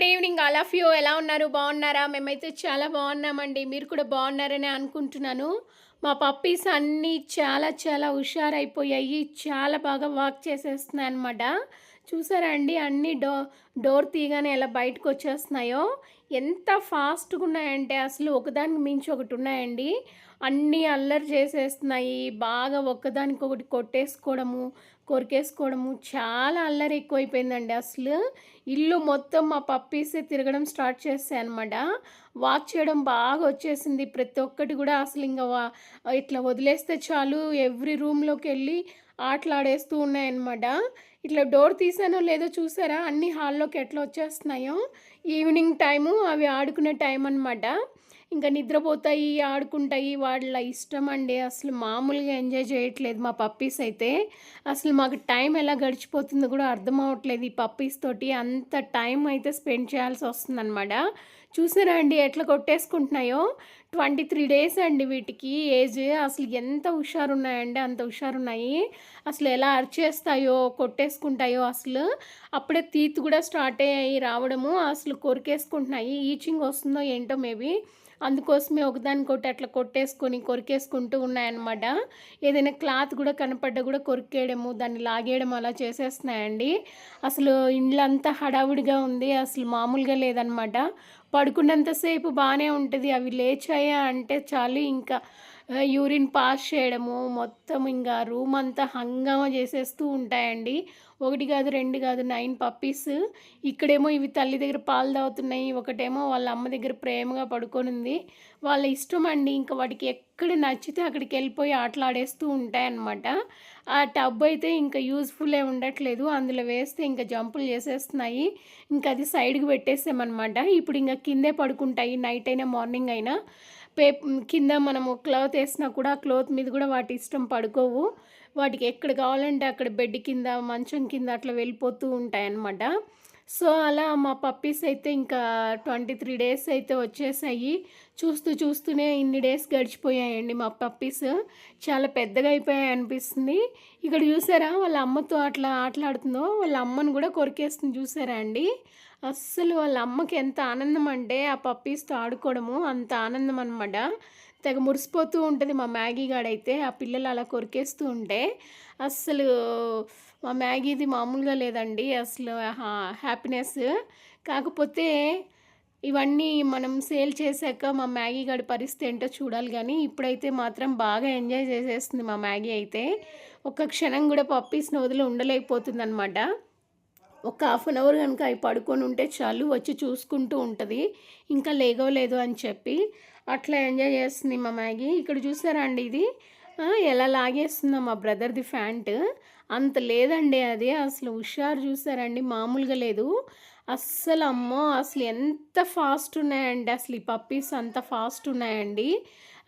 Good evening all of you. ఎలా ఉన్నారు? బాగున్నారా? మేమైతే చాలా బాగున్నామండి. మీరు కూడా బాగున్నారని అనుకుంటున్నాను. మా పప్పీస్ అన్నీ చాలా చాలా హుషారైపోయాయి. చాలా బాగా వాక్ చేసేస్తున్నాయి అనమాట చూసారా అండి? అన్నీ డో డోర్ తీయగానే ఎలా బయటకు వచ్చేస్తున్నాయో ఎంత ఫాస్ట్గా ఉన్నాయంటే అసలు ఒకదానికి మించి ఒకటి ఉన్నాయండి. అన్నీ అల్లరి చేసేస్తున్నాయి. బాగా ఒక్కదానికి ఒకటి కొట్టేసుకోవడము కొరికేసుకోవడము చాలా అల్లరి ఎక్కువైపోయిందండి. అసలు ఇల్లు మొత్తం మా పప్పీసే తిరగడం స్టార్ట్ చేస్తాయి అనమాట వాక్ చేయడం బాగా వచ్చేసింది. ప్రతి ఒక్కటి కూడా అసలు ఇంకా వా- ఇట్లా వదిలేస్తే చాలు. ఎవ్రీ రూమ్లోకి వెళ్ళి ఆటలాడేస్తూ ఉన్నాయన్నమాట. ఇట్లా డోర్ తీసానో లేదో చూసారా? అన్ని హాల్లోకి ఎట్లా వచ్చేస్తున్నాయో? ఈవినింగ్ టైము అవి ఆడుకునే టైం అనమాట ఇంకా నిద్రపోతాయి ఆడుకుంటాయి వాళ్ళ ఇష్టం అండి. అసలు మామూలుగా ఎంజాయ్ చేయట్లేదు మా పప్పీస్ అయితే. అసలు మాకు టైం ఎలా గడిచిపోతుందో కూడా అర్థం అవ్వట్లేదు ఈ పప్పీస్ తోటి. అంత టైం అయితే స్పెండ్ చేయాల్సి వస్తుందన్నమాట. చూసారా అండి ఎట్లా కొట్టేసుకుంటున్నాయో? ట్వంటీ త్రీ డేస్ అండి వీటికి ఏజ్. అసలు ఎంత హుషారు ఉన్నాయండి అంత హుషారు ఉన్నాయి అసలు ఎలా అరిచేస్తాయో కొట్టేసుకుంటాయో అసలు. అప్పుడే తీత్ కూడా స్టార్ట్ అయ్యాయి రావడము. అసలు కొరికేసుకుంటున్నాయి. ఈచింగ్ వస్తుందో ఏంటో మేబీ. అందుకోసమే ఒకదానికొకటి అట్లా కొట్టేసుకొని కొరికేసుకుంటూ ఉన్నాయన్నమాట. ఏదైనా క్లాత్ కూడా కనపడ్డా కూడా కొరికేయడము దాన్ని లాగేయడం అలా చేసేస్తున్నాయండి. అసలు ఇండ్లంతా హడావుడిగా ఉంది అసలు మామూలుగా లేదనమాట పడుకున్నంతసేపు బాగానే ఉంటుంది అవి లేచాయా అంటే చాలు ఇంకా యూరిన్ పాస్ చేయడము మొత్తం ఇంకా రూమ్ అంతా హంగామా చేసేస్తూ ఉంటాయండి. ఒకటి కాదు రెండు కాదు నైన్ పప్పీస్. ఇక్కడేమో ఇవి తల్లి దగ్గర పాలు తాగుతున్నాయి ఒకటేమో వాళ్ళ అమ్మ దగ్గర ప్రేమగా పడుకొని ఉంది వాళ్ళ ఇష్టం అండి ఇంకా వాటికి ఎక్కడ నచ్చితే అక్కడికి వెళ్ళిపోయి ఆటలాడేస్తూ ఉంటాయన్నమాట. ఆ టబ్ అయితే ఇంకా యూజ్ఫుల్లే ఉండట్లేదు అందులో వేస్తే ఇంకా జంపులు చేసేస్తున్నాయి. ఇంకా అది సైడ్కి పెట్టేసామన్నమాట ఇప్పుడు ఇంకా కిందే పడుకుంటాయి నైట్ అయినా మార్నింగ్ అయినా. పే కింద మనము క్లాత్ వేసినా కూడా ఆ క్లాత్ మీద కూడా వాటి ఇష్టం పడుకోవు. వాటికి ఎక్కడ కావాలంటే అక్కడ బెడ్ కింద మంచం కింద అట్లా వెళ్ళిపోతూ ఉంటాయన్నమాట. సో అలా మా పప్పీస్ అయితే ఇంకా ట్వంటీ త్రీ డేస్ అయితే వచ్చేసాయి. చూస్తూ చూస్తూనే ఇన్ని డేస్ గడిచిపోయాయండి మా పప్పీస్. చాలా పెద్దగా అయిపోయాయి అనిపిస్తుంది. ఇక్కడ చూసారా వాళ్ళ అమ్మతో అట్లా ఆటలాడుతుందో వాళ్ళ అమ్మను కూడా కొరికేస్తుంది చూసారా అండి? అస్సలు వాళ్ళ అమ్మకి ఎంత ఆనందం అంటే ఆ పప్పీస్తో ఆడుకోవడము అంత ఆనందం అనమాట తెగ మురిసిపోతూ ఉంటుంది మా మ్యాగీ గాడైతే. ఆ పిల్లలు అలా కొరికేస్తూ ఉంటే అస్సలు మా మ్యాగీది మామూలుగా లేదండి. అసలు హ్యాపీనెస్. కాకపోతే ఇవన్నీ మనం సేల్ చేశాక మా మ్యాగీ గడి పరిస్థితి ఏంటో చూడాలి కానీ ఇప్పుడైతే మాత్రం బాగా ఎంజాయ్ చేసేస్తుంది మా మ్యాగీ అయితే. ఒక్క క్షణం కూడా పప్పీస్ని వదిలి ఉండలేకపోతుంది అనమాట ఒక హాఫ్ అన్ అవర్ కనుక అవి పడుకొని ఉంటే చాలు వచ్చి చూసుకుంటూ ఉంటుంది. ఇంకా లేగవలేదు అని చెప్పి. అట్లా ఎంజాయ్ చేస్తుంది మా మ్యాగీ. ఇక్కడ చూసారా అండి ఇది? ఎలా లాగేస్తుందో మా బ్రదర్ది ఫ్యాంట్ అంత లేదండి అది. అసలు హుషారు చూసారండి మామూలుగా లేదు. అస్సలు అమ్మో అసలు ఎంత ఫాస్ట్ ఉన్నాయండి. అసలు ఈ పప్పీస్ అంత ఫాస్ట్ ఉన్నాయండి.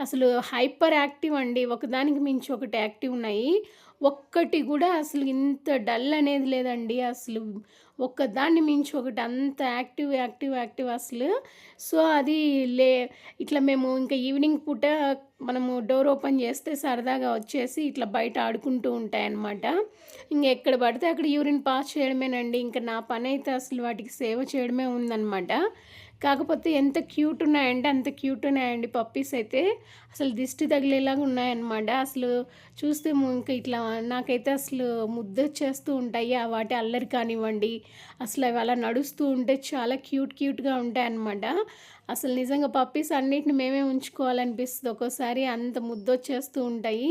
అసలు హైపర్ యాక్టివ్ అండి. ఒకదానికి మించి ఒకటి యాక్టివ్ ఉన్నాయి. ఒక్కటి కూడా అసలు ఇంత డల్ అనేది లేదండి. అసలు ఒక్కదాన్ని మించి ఒకటి అంత యాక్టివ్ యాక్టివ్ యాక్టివ్ అసలు. సో అది లే ఇట్లా మేము ఇంకా ఈవినింగ్ పూట మనము డోర్ ఓపెన్ చేస్తే సరదాగా వచ్చేసి ఇట్లా బయట ఆడుకుంటూ ఉంటాయన్నమాట. ఇంక ఎక్కడ పడితే అక్కడ యూరిన్ పాస్ చేయడమేనండి. ఇంకా నా పని అయితే అసలు వాటికి సేవ చేయడమే ఉందన్నమాట. కాకపోతే ఎంత క్యూట్ ఉన్నాయంటే అంత క్యూట్ ఉన్నాయండి పప్పీస్ అయితే. అసలు దిష్టి తగిలేలాగా ఉన్నాయన్నమాట. అసలు చూస్తే ఇంకా ఇట్లా నాకైతే అసలు ముద్ద చేస్తూ ఉంటాయి. ఆ వాటి అల్లరి కానివ్వండి అసలు అవి అలా నడుస్తూ ఉంటే చాలా క్యూట్ క్యూట్గా ఉంటాయన్నమాట. అసలు నిజంగా పప్పీస్ అన్నిటిని మేమే ఉంచుకోవాలనిపిస్తుంది. ఒక్కోసారి అంత ముద్ద వచ్చేస్తూ ఉంటాయి.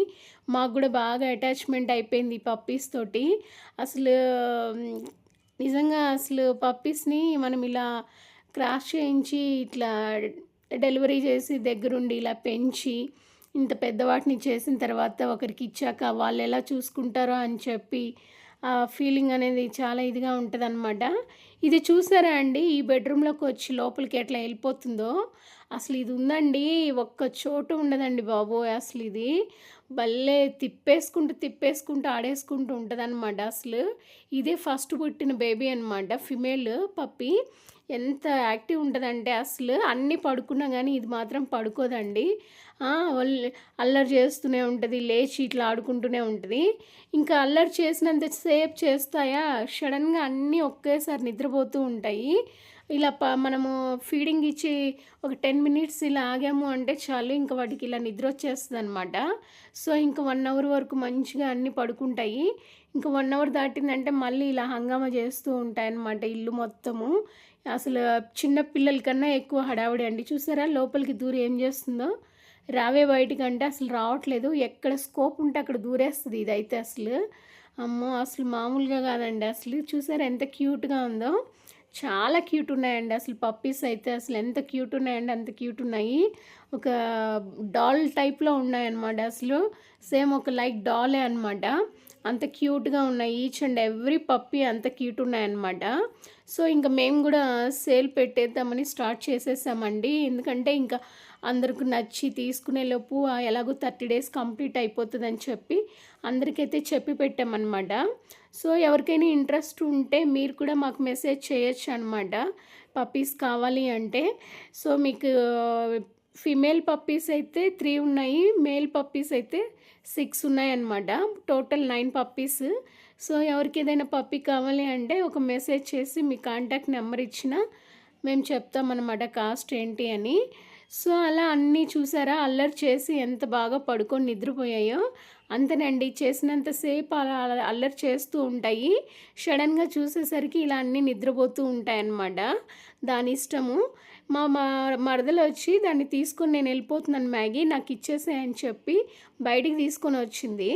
మాకు కూడా బాగా అటాచ్మెంట్ అయిపోయింది ఈ పప్పీస్ తోటి. అసలు నిజంగా అసలు పప్పీస్ని మనం ఇలా క్రాస్ చేయించి ఇట్లా డెలివరీ చేసి దగ్గరుండి ఇలా పెంచి ఇంత పెద్దవాటిని చేసిన తర్వాత ఒకరికి ఇచ్చాక వాళ్ళు ఎలా చూసుకుంటారో అని చెప్పి ఆ ఫీలింగ్ అనేది చాలా ఇదిగా ఉంటుంది ఇది చూసారా అండి? ఈ బెడ్రూమ్లోకి వచ్చి లోపలికి ఎట్లా వెళ్ళిపోతుందో. అసలు ఇది ఉందండి. ఒక్క చోటు ఉండదండి బాబు అసలు ఇది. భలే తిప్పేసుకుంటూ తిప్పేసుకుంటూ ఆడేసుకుంటూ ఉంటుంది అసలు. ఇదే ఫస్ట్ పుట్టిన బేబీ అనమాట ఫిమేల్ పప్పి. ఎంత యాక్టివ్ ఉంటుందంటే అసలు అన్నీ పడుకున్నా కానీ ఇది మాత్రం పడుకోదండి. అల్లరి చేస్తూనే ఉంటుంది లేచి ఇట్లా ఆడుకుంటూనే ఉంటుంది. ఇంకా అల్లరి చేసినంత సేపు చేస్తాయా? సడన్గా అన్నీ ఒకేసారి నిద్రపోతూ ఉంటాయి. ఇలా ప మనము ఫీడింగ్ ఇచ్చి ఒక టెన్ మినిట్స్ ఇలా ఆగాము అంటే చాలు ఇంకా వాటికి ఇలా నిద్ర వచ్చేస్తుంది అనమాట సో ఇంకా వన్ అవర్ వరకు మంచిగా అన్నీ పడుకుంటాయి. ఇంకా వన్ అవర్ దాటిందంటే మళ్ళీ ఇలా హంగామా చేస్తూ ఉంటాయన్నమాట ఇల్లు మొత్తము. అసలు చిన్న పిల్లల కన్నా ఎక్కువ హడావిడి అండి. చూసారా లోపలికి దూరి ఏం చేస్తుందో? రావే బయటికి అంటే అసలు రావట్లేదు. ఎక్కడ స్కోప్ ఉంటే అక్కడ దూరేస్తుంది ఇదైతే అసలు. అమ్మో అసలు మామూలుగా కాదండి అసలు. చూసారా ఎంత క్యూట్గా ఉందో? చాలా క్యూట్ ఉన్నాయండి అసలు పప్పీస్ అయితే. అసలు ఎంత క్యూట్ ఉన్నాయండి అంత క్యూట్ ఉన్నాయి. ఒక డాల్ టైప్లో ఉన్నాయన్నమాట అసలు. సేమ్ ఒక లైక్ డాలే అనమాట అంత క్యూట్గా ఉన్నాయి. ఈచ్ అండ్ ఎవ్రీ పప్పీ అంత క్యూట్ ఉన్నాయన్నమాట. సో ఇంకా మేము కూడా సేల్ పెట్టేద్దామని స్టార్ట్ చేసేసామండి. ఎందుకంటే ఇంకా అందరికి నచ్చి తీసుకునేలోపు ఎలాగో థర్టీ డేస్ కంప్లీట్ అయిపోతుందని చెప్పి అందరికైతే చెప్పి పెట్టామన్నమాట. సో ఎవరికైనా ఇంట్రెస్ట్ ఉంటే మీరు కూడా మాకు మెసేజ్ చేయొచ్చు అనమాట పప్పీస్ కావాలి అంటే. సో మీకు ఫిమేల్ పప్పీస్ అయితే త్రీ ఉన్నాయి. మేల్ పప్పీస్ అయితే సిక్స్ ఉన్నాయన్నమాట. టోటల్ నైన్ పప్పీస్ సో ఎవరికి ఏదైనా పప్పీ కావాలి అంటే ఒక మెసేజ్ చేసి మీ కాంటాక్ట్ నెంబర్ ఇచ్చిన మేము చెప్తామన్నమాట కాస్ట్ ఏంటి అని. సో అలా అన్నీ చూసారా? అల్లరి చేసి ఎంత బాగా పడుకొని నిద్రపోయాయో. అంతేనండి చేసినంతసేపు అలా అల్లరి చేస్తూ ఉంటాయి. సడన్గా చూసేసరికి ఇలా అన్నీ నిద్రపోతూ ఉంటాయి అన్నమాట దాని ఇష్టము. మా మా మరదలు వచ్చి దాన్ని తీసుకొని నేను వెళ్ళిపోతున్నాను మ్యాగీ నాకు ఇచ్చేసాయని చెప్పి బయటికి తీసుకొని వచ్చింది.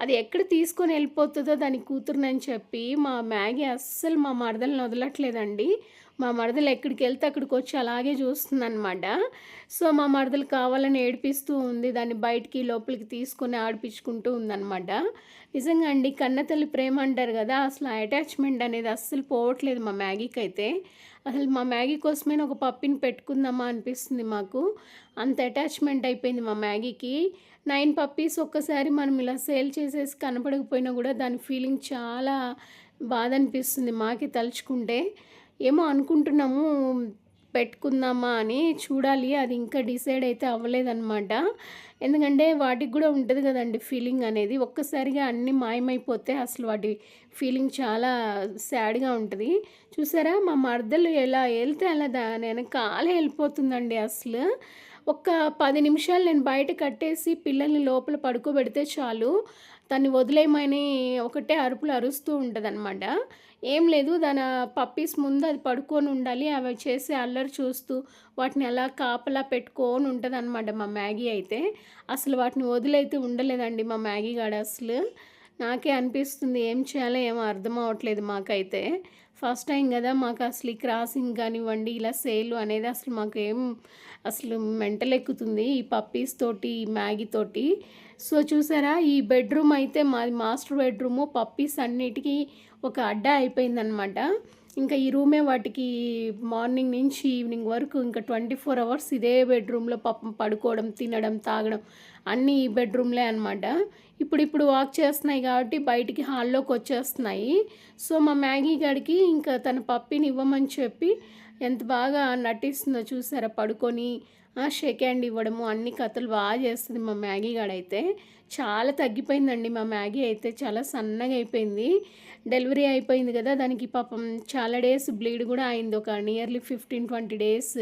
అది ఎక్కడ తీసుకొని వెళ్ళిపోతుందో దాని కూతురునని చెప్పి మా మ్యాగీ అస్సలు మా మరదలను వదలట్లేదండి. మా మరదలు ఎక్కడికి వెళ్తే అక్కడికి వచ్చి అలాగే చూస్తుందన్నమాట. సో మా మరదలు కావాలని ఏడిపిస్తూ ఉంది. దాన్ని బయటికి లోపలికి తీసుకొని ఆడిపించుకుంటూ ఉందన్నమాట. నిజంగా అండి కన్నతల్లి ప్రేమ అంటారు కదా అసలు అటాచ్మెంట్ అనేది అస్సలు పోవట్లేదు మా మ్యాగీకి అయితే అసలు మా మ్యాగీ కోసమే ఒక పప్పిని పెట్టుకుందామా అనిపిస్తుంది మాకు. అంత అటాచ్మెంట్ అయిపోయింది మా మ్యాగీకి. నైన్ పప్పీస్ ఒక్కసారి మనం ఇలా సేల్ చేసేసి కనపడకపోయినా కూడా దాని ఫీలింగ్ చాలా బాధ అనిపిస్తుంది మాకే తలుచుకుంటే. ఏమో అనుకుంటున్నాము. పెట్టుకుందామా అని చూడాలి. అది ఇంకా డిసైడ్ అయితే అవ్వలేదన్నమాట. ఎందుకంటే వాటికి కూడా ఉంటుంది కదండి ఫీలింగ్ అనేది. ఒక్కసారిగా అన్నీ మాయమైపోతే అసలు వాటి ఫీలింగ్ చాలా సాడ్గా ఉంటుంది. చూసారా? మా మర్దలు ఎలా వెళ్తే అలా దాని కాలే వెళ్ళిపోతుందండి అసలు. ఒక పది నిమిషాలు నేను బయట కట్టేసి పిల్లల్ని లోపల పడుకోబెడితే చాలు. తను వదిలేయమని ఒకటే అరుపులు అరుస్తూ ఉంటుంది అనమాట ఏం లేదు దాని పప్పీస్ ముందు అది పడుకొని ఉండాలి అవి చేసి అల్లరి చూస్తూ వాటిని అలా కాపలా పెట్టుకొని ఉంటుంది అనమాట మా మ్యాగీ అయితే. అసలు వాటిని వదిలైతే ఉండలేదండి మా మ్యాగీ గాడు అసలు. నాకే అనిపిస్తుంది ఏం చేయాలో ఏమో అర్థం అవ్వట్లేదు మాకైతే. ఫస్ట్ టైం కదా మాకు అసలు ఈ క్రాసింగ్ కానివ్వండి ఇలా సేల్ అనేది అసలు మాకు ఏం అసలు మెంటల్ ఎక్కుతుంది ఈ పప్పీస్ తోటి ఈ మ్యాగీ తోటి. సో చూసారా ఈ బెడ్రూమ్ అయితే మాది మాస్టర్ బెడ్రూము పప్పీస్ అన్నిటికీ ఒక అడ్డా అయిపోయిందనమాట ఇంకా ఈ రూమే వాటికి మార్నింగ్ నుంచి ఈవినింగ్ వరకు ఇంకా ట్వంటీ ఫోర్ అవర్స్ ఇదే బెడ్రూమ్లో పాపం పడుకోవడం తినడం తాగడం అన్నీ ఈ బెడ్రూమ్లే అనమాట ఇప్పుడు ఇప్పుడు వాక్ చేస్తున్నాయి కాబట్టి బయటికి హాల్లోకి వచ్చేస్తున్నాయి. సో మా మ్యాగీ గడికి ఇంకా తన పప్పిని ఇవ్వమని చెప్పి ఎంత బాగా నటిస్తుందో చూసారా పడుకొని షేక్ హ్యాండ్ ఇవ్వడము. అన్ని కథలు బాగా చేస్తుంది మా మ్యాగీ గాడైతే. చాలా తగ్గిపోయిందండి మా మ్యాగీ అయితే. చాలా సన్నగా అయిపోయింది. డెలివరీ అయిపోయింది కదా దానికి పాపం చాలా డేస్ బ్లీడ్ కూడా అయింది. ఒక నియర్లీ ఫిఫ్టీన్ ట్వంటీ డేస్.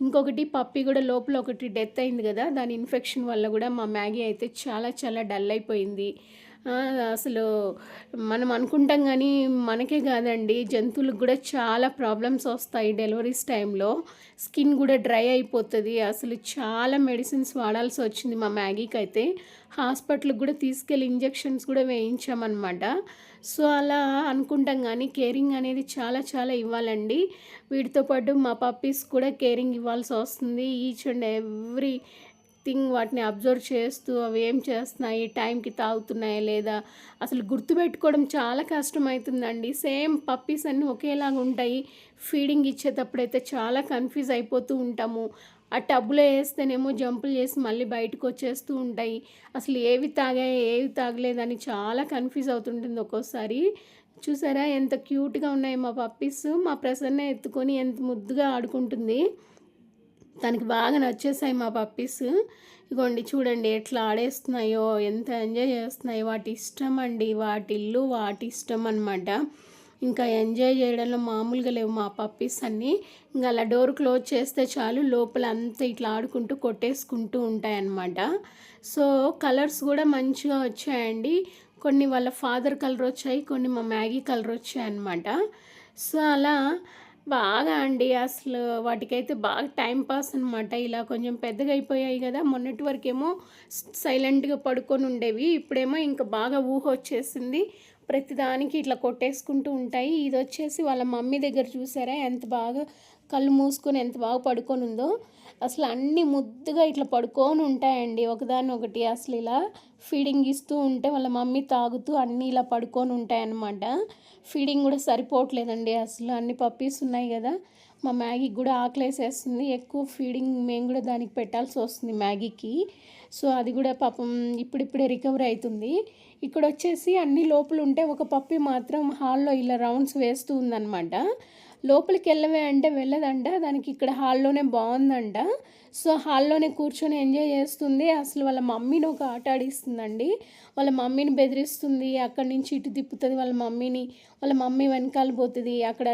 ఇంకొకటి పప్పి కూడా లోపల ఒకటి డెత్ అయింది కదా దాని ఇన్ఫెక్షన్ వల్ల కూడా మా మ్యాగీ అయితే చాలా చాలా డల్ అయిపోయింది. అసలు మనం అనుకుంటాం కానీ మనకే కాదండి. జంతువులకు కూడా చాలా ప్రాబ్లమ్స్ వస్తాయి డెలివరీస్ టైంలో. స్కిన్ కూడా డ్రై అయిపోతుంది. అసలు చాలా మెడిసిన్స్ వాడాల్సి వచ్చింది మా మ్యాగీకి అయితే హాస్పిటల్కి కూడా తీసుకెళ్ళి ఇంజెక్షన్స్ కూడా వేయించామన్నమాట. సో అలా అనుకుంటాం కానీ కేరింగ్ అనేది చాలా చాలా ఇవ్వాలండి. వీటితో పాటు మా పప్పీస్ కూడా కేరింగ్ ఇవ్వాల్సి వస్తుంది. ఈచ్ అండ్ ఎవ్రీ థింగ్ వాటిని అబ్జర్వ్ చేస్తూ అవి ఏం చేస్తున్నాయి టైంకి తాగుతున్నాయా లేదా అసలు గుర్తుపెట్టుకోవడం చాలా కష్టమవుతుందండి. సేమ్ పప్పీస్ అన్నీ ఒకేలాగా ఉంటాయి. ఫీడింగ్ ఇచ్చేటప్పుడు అయితే చాలా కన్ఫ్యూజ్ అయిపోతూ ఉంటాము. ఆ టబ్బులో వేస్తేనేమో జంపులు చేసి మళ్ళీ బయటకు వచ్చేస్తూ ఉంటాయి. అసలు ఏవి తాగాయి ఏవి తాగలేదని చాలా కన్ఫ్యూజ్ అవుతుంటుంది ఒక్కోసారి. చూసారా ఎంత క్యూట్గా ఉన్నాయి మా పప్పీస్. మా ప్రసన్న ఎత్తుకొని ఎంత ముద్దుగా ఆడుకుంటుంది. తనకి బాగా నచ్చేసాయి మా పప్పీస్ ఇగోండి చూడండి ఎట్లా ఆడేస్తున్నాయో ఎంత ఎంజాయ్ చేస్తున్నాయో. వాటి ఇష్టం అండి వాటి ఇల్లు వాటి ఇష్టం అనమాట ఇంకా ఎంజాయ్ చేయడంలో మామూలుగా లేవు మా పప్పీస్ అన్నీ. ఇంకా అలా డోర్ క్లోజ్ చేస్తే చాలు లోపల అంతా ఇట్లా ఆడుకుంటూ కొట్టేసుకుంటూ ఉంటాయన్నమాట. సో కలర్స్ కూడా మంచిగా వచ్చాయండి. కొన్ని వాళ్ళ ఫాదర్ కలర్ వచ్చాయి కొన్ని మా మ్యాగీ కలర్ వచ్చాయి అన్నమాట సో అలా బాగా అండి. అసలు వాటికైతే బాగా టైం పాస్ అనమాట ఇలా కొంచెం పెద్దగా అయిపోయాయి కదా. మొన్నటి వరకేమో సైలెంట్గా పడుకొని ఉండేవి. ఇప్పుడేమో ఇంకా బాగా ఊహ వచ్చేసింది. ప్రతిదానికి ఇట్లా కొట్టేసుకుంటూ ఉంటాయి. ఇది వచ్చేసి వాళ్ళ మమ్మీ దగ్గర చూసారా? ఎంత బాగా కళ్ళు మూసుకొని ఎంత బాగా పడుకొని ఉందో. అసలు అన్ని ముద్దుగా ఇట్లా పడుకొని ఉంటాయండి ఒకదాని ఒకటి. అసలు ఇలా ఫీడింగ్ ఇస్తూ ఉంటే వాళ్ళ మమ్మీ తాగుతూ అన్నీ ఇలా పడుకొని ఉంటాయన్నమాట. ఫీడింగ్ కూడా సరిపోవట్లేదండి అసలు. అన్ని పప్పీస్ ఉన్నాయి కదా మా మ్యాగీకి కూడా ఆకలేసేస్తుంది. ఎక్కువ ఫీడింగ్ మేము కూడా దానికి పెట్టాల్సి వస్తుంది మ్యాగీకి. సో అది కూడా పాపం ఇప్పుడిప్పుడే రికవరీ అవుతుంది. ఇక్కడ వచ్చేసి అన్ని లోపలు ఉంటే ఒక పప్పి మాత్రం హాల్లో ఇలా రౌండ్స్ వేస్తూ ఉందన్నమాట. లోపలికి వెళ్ళవే అంటే వెళ్ళదంట. దానికి ఇక్కడ హాల్లోనే బాగుందంట. సో హాల్లోనే కూర్చొని ఎంజాయ్ చేస్తుంది. అసలు వాళ్ళ మమ్మీని ఒక ఆట ఆడిస్తుందండి. వాళ్ళ మమ్మీని బెదిరిస్తుంది. అక్కడి నుంచి ఇటు తిప్పుతుంది వాళ్ళ మమ్మీని. వాళ్ళ మమ్మీ వెనకాల పోతుంది. అక్కడ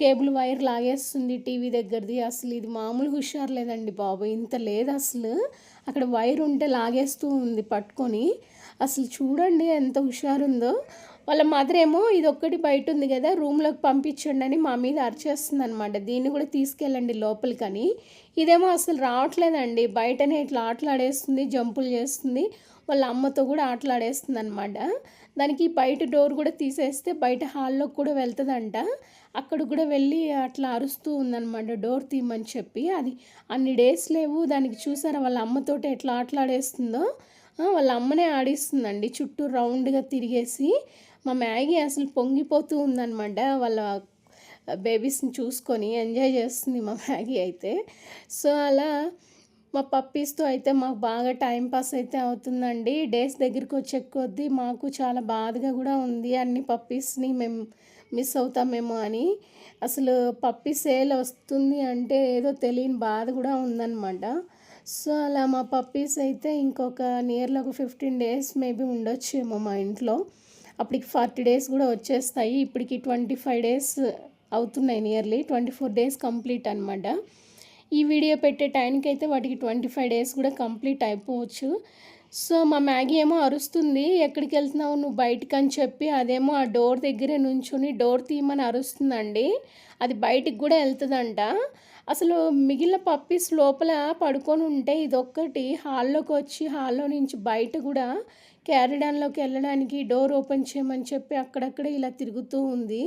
కేబుల్ వైర్ లాగేస్తుంది టీవీ దగ్గరది. అసలు ఇది మామూలు హుషారు లేదండి బాబు. ఇంత లేదు అసలు. అక్కడ వైర్ ఉంటే లాగేస్తూ ఉంది పట్టుకొని. అసలు చూడండి ఎంత హుషారు ఉందో వాళ్ళ మదర్ ఏమో ఇది ఒక్కటి బయట ఉంది కదా రూమ్లోకి పంపించండి అని మా మీద అరిచేస్తుంది అనమాట దీన్ని కూడా తీసుకెళ్ళండి లోపలికని. ఇదేమో అసలు రావట్లేదండి. బయటనే ఇట్లా ఆటలాడేస్తుంది జంపులు చేస్తుంది. వాళ్ళ అమ్మతో కూడా ఆటలాడేస్తుంది అనమాట దానికి బయట డోర్ కూడా తీసేస్తే బయట హాల్లోకి కూడా వెళ్తుందంట. అక్కడ కూడా వెళ్ళి అట్లా అరుస్తూ ఉందనమాట డోర్ తీయమని చెప్పి. అది అన్ని డేస్ లేవు. దానికి చూసారా వాళ్ళ అమ్మతోటి ఎట్లా ఆటలాడేస్తుందో? వాళ్ళ అమ్మనే ఆడిస్తుందండి. చుట్టూ రౌండ్గా తిరిగేసి మా మ్యాగీ అసలు పొంగిపోతూ ఉందనమాట వాళ్ళ బేబీస్ని చూసుకొని ఎంజాయ్ చేస్తుంది మా మ్యాగీ అయితే. సో అలా మా పప్పీస్తో అయితే మాకు బాగా టైం పాస్ అయితే అవుతుందండి. డేస్ దగ్గరికి వచ్చే కొద్దీ మాకు చాలా బాధగా కూడా ఉంది. అన్ని పప్పీస్ని మేము మిస్ అవుతామేమో అని. అసలు పప్పీ సేల్ వస్తుంది అంటే ఏదో తెలియని బాధ కూడా ఉందన్నమాట. సో అలా మా పప్పీస్ అయితే ఇంకొక నియర్లో ఒక ఫిఫ్టీన్ డేస్ మేబీ ఉండొచ్చేమో మా ఇంట్లో. అప్పటికి ఫార్టీ డేస్ కూడా వచ్చేస్తాయి. ఇప్పటికి ట్వంటీ ఫైవ్ డేస్ అవుతున్నాయి nearly twenty four days complete అనమాట ఈ వీడియో పెట్టే టైంకి అయితే వాటికి ట్వంటీ ఫైవ్ డేస్ కూడా కంప్లీట్ అయిపోవచ్చు. సో మా మ్యాగీ ఏమో అరుస్తుంది. ఎక్కడికి వెళ్తున్నావు నువ్వు బయటికి అని చెప్పి అదేమో ఆ డోర్ దగ్గరే నుంచుని డోర్ తీయమని అరుస్తుందండి. అది బయటికి కూడా వెళ్తుందంట. అసలు మిగిలిన పప్పీస్ లోపల పడుకొని ఉంటే ఇదొక్కటి హాల్లోకి వచ్చి హాల్లో నుంచి బయట కూడా క్యారిడాన్లోకి వెళ్ళడానికి డోర్ ఓపెన్ చేయమని చెప్పి అక్కడక్కడ ఇలా తిరుగుతూ ఉంది.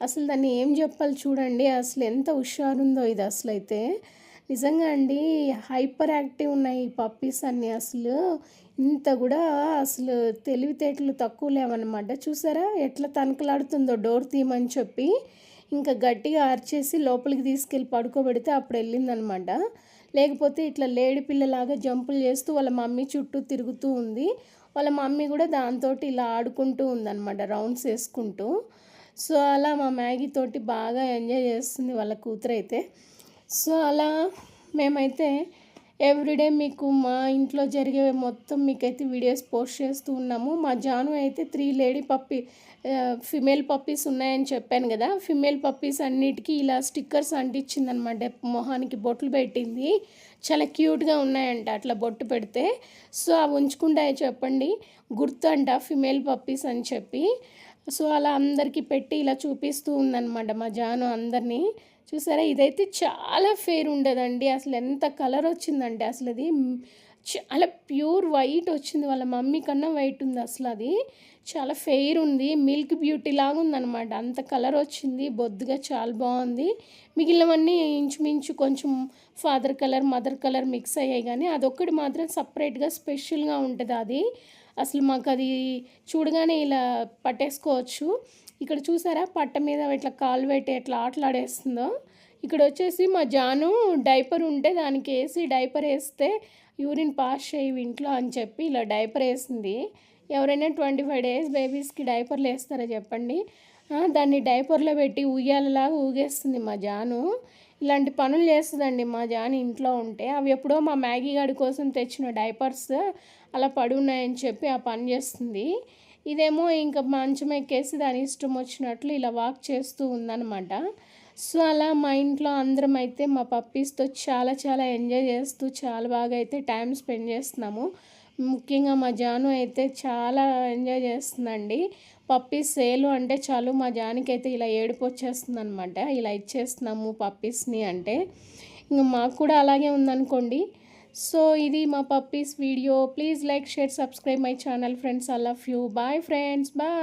అసలు దాన్ని ఏం చెప్పాలి చూడండి. అసలు ఎంత హుషారుందో ఇది అసలు అయితే నిజంగా అండి హైపర్ యాక్టివ్ ఉన్నాయి ఈ పప్పీస్ అన్నీ అసలు. ఇంత కూడా అసలు తెలివితేటలు తక్కువ లేవన్నమాట. చూసారా ఎట్లా తనకలాడుతుందో డోర్ తీయమని చెప్పి. ఇంకా గట్టిగా అరిచేసి లోపలికి తీసుకెళ్ళి పడుకోబెడితే అప్పుడు వెళ్ళిందనమాట లేకపోతే ఇట్లా లేడి పిల్లలాగా జంపులు చేస్తూ వాళ్ళ మమ్మీ చుట్టూ తిరుగుతూ ఉంది. వాళ్ళ మమ్మీ కూడా దాంతో ఇలా ఆడుకుంటూ ఉందన్నమాట రౌండ్స్ వేసుకుంటూ. సో అలా మా మ్యాగీ తోటి బాగా ఎంజాయ్ చేస్తుంది వాళ్ళ కూతురు అయితే సో అలా మేమైతే ఎవ్రీడే మీకు మా ఇంట్లో జరిగే మొత్తం మీకైతే వీడియోస్ పోస్ట్ చేస్తూ ఉన్నాము. మా జాను అయితే three lady puppy female puppies ఉన్నాయని చెప్పాను కదా ఫిమేల్ పప్పీస్ అన్నిటికీ ఇలా స్టిక్కర్స్ అంటించిందనమాట మొహానికి బొట్లు పెట్టింది. చాలా క్యూట్గా ఉన్నాయంట. అట్లా బొట్టు పెడితే. సో అవి ఉంచుకుంటాయో చెప్పండి. గుర్తు అంట ఫిమేల్ పప్పీస్ అని చెప్పి. సో అలా అందరికీ పెట్టి ఇలా చూపిస్తూ ఉందన్నమాట మా జాను అందరినీ. చూసారా? ఇదైతే చాలా ఫేర్ ఉండదండి. అసలు ఎంత కలర్ వచ్చిందంటే అసలు అది చాలా ప్యూర్ వైట్ వచ్చింది. వాళ్ళ మమ్మీ కన్నా వైట్ ఉంది అసలు అది. చాలా ఫెయిర్ ఉంది. మిల్క్ బ్యూటీ లాగా ఉందన్నమాట. అంత కలర్ వచ్చింది. బొద్దుగా చాలా బాగుంది. మిగిలినవన్నీ ఇంచుమించు కొంచెం father colour mother colour mix అయ్యాయి కానీ అదొక్కటి మాత్రం సపరేట్గా స్పెషల్గా ఉంటుంది అది. అసలు మాకు అది చూడగానే ఇలా పట్టేసుకోవచ్చు. ఇక్కడ చూసారా? పట్ట మీద ఇట్లా కాలు పెట్టి ఎట్లా ఆటలాడేస్తుందో. ఇక్కడ వచ్చేసి మా జాను డైపర్ ఉంటే దానికి వేసి డైపర్ వేస్తే యూరిన్ పాస్ చేయవు ఇంట్లో అని చెప్పి ఇలా డైపర్ వేసింది. ఎవరైనా ట్వంటీ ఫైవ్ డేస్ బేబీస్కి డైపర్లు వేస్తారా చెప్పండి? దాన్ని డైపర్లో పెట్టి ఉయ్యాలలాగా ఊగేస్తుంది మా జాను. ఇలాంటి పనులు చేస్తుందండి మా జాను ఇంట్లో ఉంటే. అవి ఎప్పుడో మా మ్యాగీ గాడి కోసం తెచ్చిన డైపర్స్ అలా పడి ఉన్నాయని చెప్పి ఆ పని చేస్తుంది. ఇదేమో ఇంకా మంచం ఎక్కేసి దాని ఇష్టం వచ్చినట్లు ఇలా వాక్ చేస్తూ ఉందన్నమాట. సో అలా మా ఇంట్లో అందరం అయితే మా పప్పీస్తో చాలా చాలా ఎంజాయ్ చేస్తూ చాలా బాగా అయితే టైం స్పెండ్ చేస్తున్నాము. ముఖ్యంగా మా జాను అయితే చాలా ఎంజాయ్ చేస్తుందండి. పప్పీస్ సేలు అంటే చాలు మా జానికి అయితే ఇలా ఏడుపు వచ్చేస్తుంది అనమాట ఇలా ఇచ్చేస్తున్నాము పప్పీస్ని అంటే. ఇంకా మాకు కూడా అలాగే ఉందనుకోండి. సో ఇది మా puppies video. Please like share subscribe my channel friends. I love you. Bye friends. Bye